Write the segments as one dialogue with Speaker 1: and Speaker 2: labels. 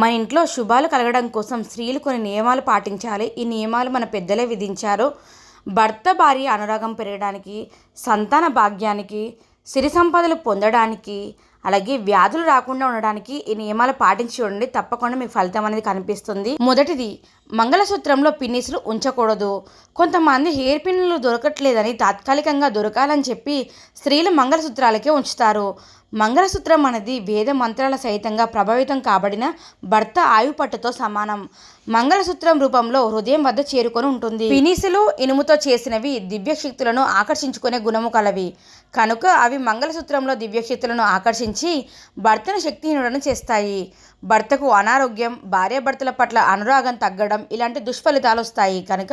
Speaker 1: మన ఇంట్లో శుభాలు కలగడం కోసం స్త్రీలు కొన్ని నియమాలు పాటించాలి. ఈ నియమాలు మన పెద్దలే విధించారు. భర్త భార్య అనురాగం పెరగడానికి సంతాన భాగ్యానికి సిరి సంపదలు పొందడానికి అలాగే వ్యాధులు రాకుండా ఉండడానికి ఈ నియమాలు పాటించి చూడండి. తప్పకుండా మీకు ఫలితం అనేది కనిపిస్తుంది. మొదటిది మంగళసూత్రంలో పిన్నిసులు ఉంచకూడదు. కొంతమంది హెయిర్ పిన్నులు దొరకట్లేదని తాత్కాలికంగా దొరకాలని చెప్పి స్త్రీలు మంగళసూత్రాలకే ఉంచుతారు. మంగళసూత్రం అనేది వేద మంత్రాల సహితంగా ప్రభావితం కాబడిన భర్త ఆయుపట్టుతో సమానం. మంగళసూత్రం రూపంలో హృదయం వద్ద చేరుకొని ఉంటుంది. పినిసులు ఇనుముతో చేసినవి దివ్యశక్తులను ఆకర్షించుకునే గుణము కలవి. కనుక అవి మంగళసూత్రంలో దివ్యశక్తులను ఆకర్షించి భర్తను శక్తిహీనుడను చేస్తాయి. భర్తకు అనారోగ్యం భార్యాభర్తల పట్ల అనురాగం తగ్గడం ఇలాంటి దుష్ఫలితాలు వస్తాయి కనుక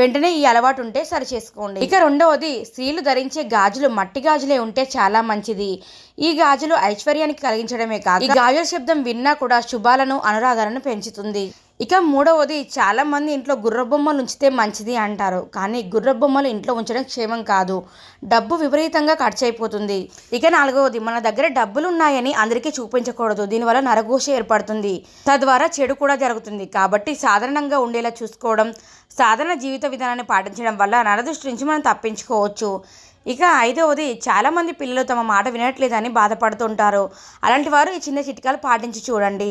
Speaker 1: వెంటనే ఈ అలవాటు ఉంటే సరి చేసుకోండి. ఇక రెండవది స్త్రీలు ధరించే గాజులు మట్టి గాజులే ఉంటే చాలా మంచిది. ఈ గాజులు ఐశ్వర్యానికి కలిగించడమే కాదు. ఈ గాజుల శబ్దం విన్నా కూడా శుభాలను అనురాగాలను పెంచుతుంది. ఇక మూడవది చాలా మంది ఇంట్లో గుర్ర బొమ్మలు ఉంచితే మంచిది అంటారు. కానీ గుర్ర బొమ్మలు ఇంట్లో ఉంచడం క్షేమం కాదు. డబ్బు విపరీతంగా ఖర్చు అయిపోతుంది ఇక నాలుగవది మన దగ్గర డబ్బులు ఉన్నాయని అందరికీ చూపించకూడదు. దీనివల్ల నరఘోష ఏర్పడుతుంది. తద్వారా చెడు కూడా జరుగుతుంది. కాబట్టి సాధారణంగా ఉండేలా చూసుకోవడం సాధారణ జీవిత విధానాన్ని పాటించడం వల్ల నరదృష్టి నుంచి మనం తప్పించుకోవచ్చు. ఇక ఐదవది చాలామంది పిల్లలు తమ మాట వినట్లేదని బాధపడుతుంటారు. అలాంటి వారు ఈ చిన్న చిట్కాలు పాటించి చూడండి.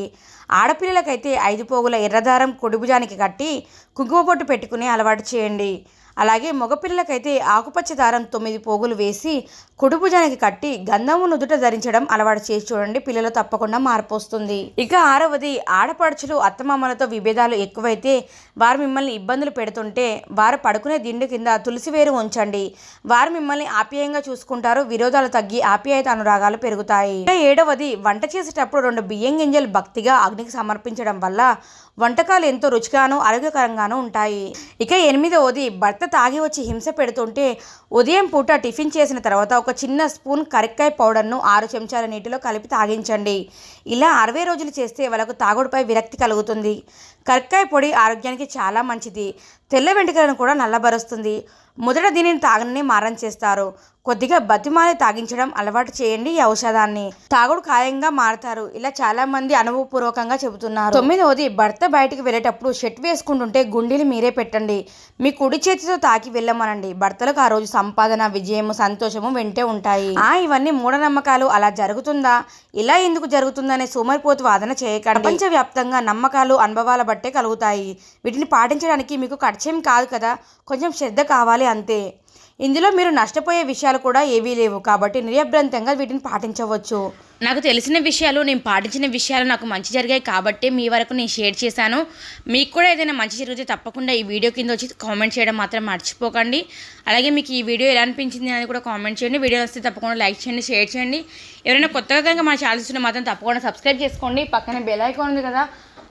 Speaker 1: ఆడపిల్లలకైతే ఐదు పోగుల ఎర్రదారం కొడుభుజానికి కట్టి కుంకుమ పొట్టు పెట్టుకుని అలవాటు చేయండి. అలాగే మగపిల్లలకైతే ఆకుపచ్చ దారం తొమ్మిది పోగులు వేసి కుడుభుజానికి కట్టి గంధము నుదుట ధరించడం అలవాటు చేసి చూడండి. పిల్లలు తప్పకుండా మార్పు వస్తుంది. ఇక ఆరవది ఆడపడుచులు అత్తమామలతో విభేదాలు ఎక్కువైతే వారు మిమ్మల్ని ఇబ్బందులు పెడుతుంటే వారు పడుకునే దిండు కింద తులసి వేరు ఉంచండి. వారు మిమ్మల్ని ఆప్యాయంగా చూసుకుంటారు. విరోధాలు తగ్గి ఆప్యాయత అనురాగాలు పెరుగుతాయి. ఇక ఏడవది వంట చేసేటప్పుడు రెండు బియ్యం గింజలు భక్తిగా అగ్నికి సమర్పించడం వల్ల వంటకాలు ఎంతో రుచిగాను ఆరోగ్యకరంగాను ఉంటాయి. ఇక ఎనిమిదవది భర్త తాగి వచ్చి హింస పెడుతుంటే ఉదయం పూట టిఫిన్ చేసిన తర్వాత ఒక చిన్న స్పూన్ కరిక్కాయ పౌడర్ను ఆరు చెంచాల నీటిలో కలిపి తాగించండి. ఇలా అరవై రోజులు చేస్తే వాళ్ళకు తాగుడుపై విరక్తి కలుగుతుంది. కరిక్కాయ పొడి ఆరోగ్యానికి చాలా మంచిది. తెల్ల వెంట్రుకలను కూడా నల్లబరుస్తుంది. మొదట దీనిని తాగనని మారం చేస్తారు. కొద్దిగా బతిమాలి తాగించడం అలవాటు చేయండి ఈ ఔషధాన్ని. తాగుడు ఖాయంగా మారతారు. ఇలా చాలా మంది అనుభవపూర్వకంగా చెబుతున్నారు. తొమ్మిదవది భర్త బయటికి వెళ్ళేటప్పుడు షర్ట్ వేసుకుంటుంటే గుండీలు మీరే పెట్టండి. మీ కుడి చేతితో తాకి వెళ్ళమనండి. భర్తలకు ఆ రోజు సంపాదన విజయము సంతోషము వెంటే ఉంటాయి. ఆ ఇవన్నీ మూఢనమ్మకాలు. అలా జరుగుతుందా? ఇలా ఎందుకు జరుగుతుందనే సోమరిపోతు వాదన చేయకండి. ప్రపంచవ్యాప్తంగా నమ్మకాలు అనుభవాల బట్టే కలుగుతాయి. వీటిని పాటించడానికి మీకు ఖర్చేం కాదు కదా? కొంచెం శ్రద్ధ కావాలి అంతే. ఇందులో మీరు నష్టపోయే విషయాలు కూడా ఏవీ లేవు కాబట్టి నిర్యభ్రంతంగా వీటిని పాటించవచ్చు. నాకు తెలిసిన విషయాలు నేను పాటించిన విషయాలు నాకు మంచి జరిగాయి కాబట్టి మీ వరకు నేను షేర్ చేశాను. మీకు కూడా ఏదైనా మంచి జరిగితే తప్పకుండా ఈ వీడియో కింద వచ్చి కామెంట్ చేయడం మాత్రం మర్చిపోకండి. అలాగే మీకు ఈ వీడియో ఎలా అనిపించింది అనేది కూడా కామెంట్ చేయండి. వీడియో వస్తే తప్పకుండా లైక్ చేయండి షేర్ చేయండి. ఎవరైనా కొత్తగా కనుక మా ఛానల్స్ మాత్రం తప్పకుండా సబ్స్క్రైబ్ చేసుకోండి. పక్కన బెల్ ఐకాన్ ఉంది కదా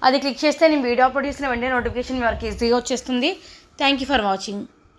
Speaker 1: అది క్లిక్ చేస్తే నేను వీడియో అప్లోడ్ చేసిన వెంటనే నోటిఫికేషన్ మీ వరకు ఈజీగా వచ్చేస్తుంది. Thank you for watching